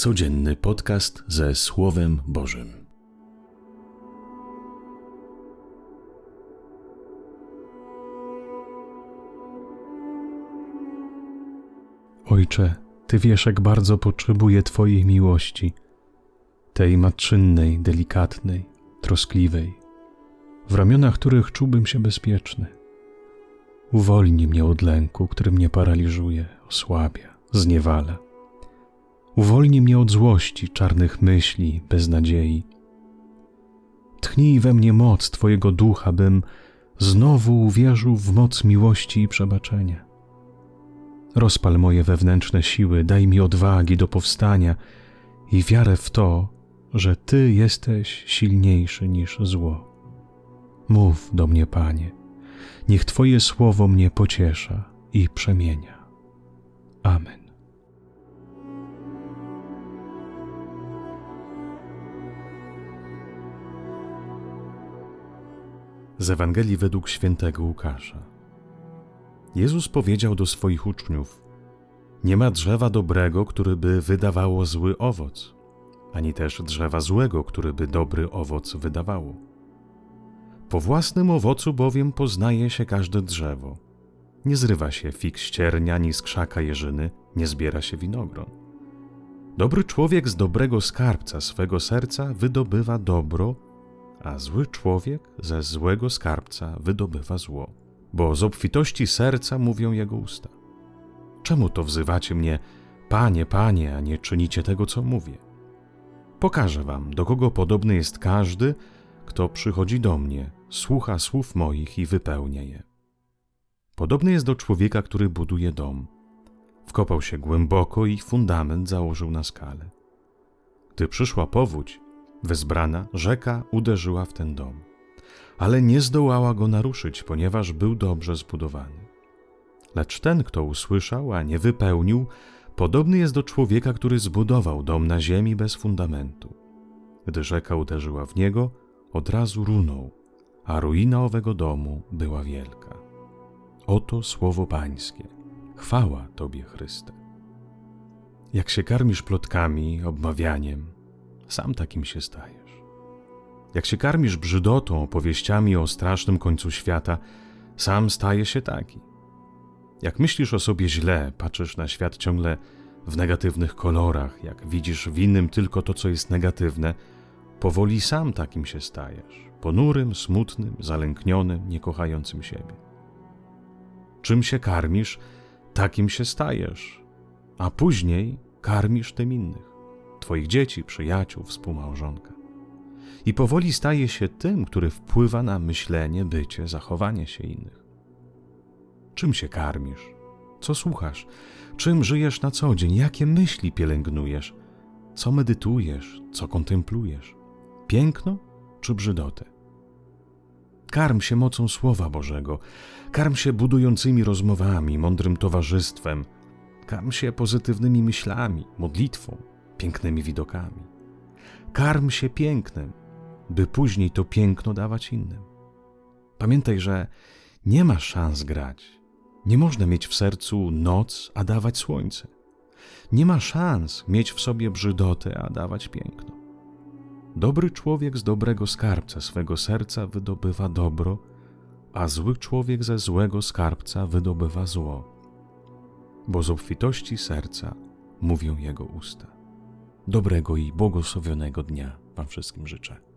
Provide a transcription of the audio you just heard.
Codzienny podcast ze Słowem Bożym. Ojcze, Ty wiesz, jak bardzo potrzebuję Twojej miłości, tej matczynnej, delikatnej, troskliwej, w ramionach których czułbym się bezpieczny. Uwolnij mnie od lęku, który mnie paraliżuje, osłabia, zniewala. Uwolnij mnie od złości, czarnych myśli, beznadziei. Tchnij we mnie moc Twojego ducha, bym znowu uwierzył w moc miłości i przebaczenia. Rozpal moje wewnętrzne siły, daj mi odwagi do powstania i wiarę w to, że Ty jesteś silniejszy niż zło. Mów do mnie, Panie, niech Twoje słowo mnie pociesza i przemienia. Amen. Z Ewangelii według świętego Łukasza. Jezus powiedział do swoich uczniów: Nie ma drzewa dobrego, które by wydawało zły owoc, ani też drzewa złego, które by dobry owoc wydawało. Po własnym owocu bowiem poznaje się każde drzewo. Nie zrywa się fig ściernia, ani z krzaka jeżyny, nie zbiera się winogron. Dobry człowiek z dobrego skarbca swego serca wydobywa dobro, a zły człowiek ze złego skarbca wydobywa zło, bo z obfitości serca mówią jego usta. Czemu to wzywacie mnie, panie, panie, a nie czynicie tego, co mówię? Pokażę wam, do kogo podobny jest każdy, kto przychodzi do mnie, słucha słów moich i wypełnia je. Podobny jest do człowieka, który buduje dom. Wkopał się głęboko i fundament założył na skale. Gdy przyszła powódź, wezbrana rzeka uderzyła w ten dom, ale nie zdołała go naruszyć, ponieważ był dobrze zbudowany. Lecz ten, kto usłyszał, a nie wypełnił, podobny jest do człowieka, który zbudował dom na ziemi bez fundamentu. Gdy rzeka uderzyła w niego, od razu runął, a ruina owego domu była wielka. Oto słowo Pańskie. Chwała Tobie, Chryste. Jak się karmisz plotkami, obmawianiem, sam takim się stajesz. Jak się karmisz brzydotą, opowieściami o strasznym końcu świata, sam staje się taki. Jak myślisz o sobie źle, patrzysz na świat ciągle w negatywnych kolorach, jak widzisz w innym tylko to, co jest negatywne, powoli sam takim się stajesz ponurym, smutnym, zalęknionym, niekochającym siebie. Czym się karmisz, takim się stajesz, a później karmisz tym innych, twoich dzieci, przyjaciół, współmałżonka. I powoli staje się tym, który wpływa na myślenie, bycie, zachowanie się innych. Czym się karmisz? Co słuchasz? Czym żyjesz na co dzień? Jakie myśli pielęgnujesz? Co medytujesz? Co kontemplujesz? Piękno czy brzydotę? Karm się mocą Słowa Bożego, karm się budującymi rozmowami, mądrym towarzystwem, karm się pozytywnymi myślami, modlitwą, pięknymi widokami. Karm się pięknem, by później to piękno dawać innym. Pamiętaj, że nie ma szans grać. Nie można mieć w sercu noc, a dawać słońce. Nie ma szans mieć w sobie brzydotę, a dawać piękno. Dobry człowiek z dobrego skarbca swego serca wydobywa dobro, a zły człowiek ze złego skarbca wydobywa zło. Bo z obfitości serca mówią jego usta. Dobrego i błogosławionego dnia Wam wszystkim życzę.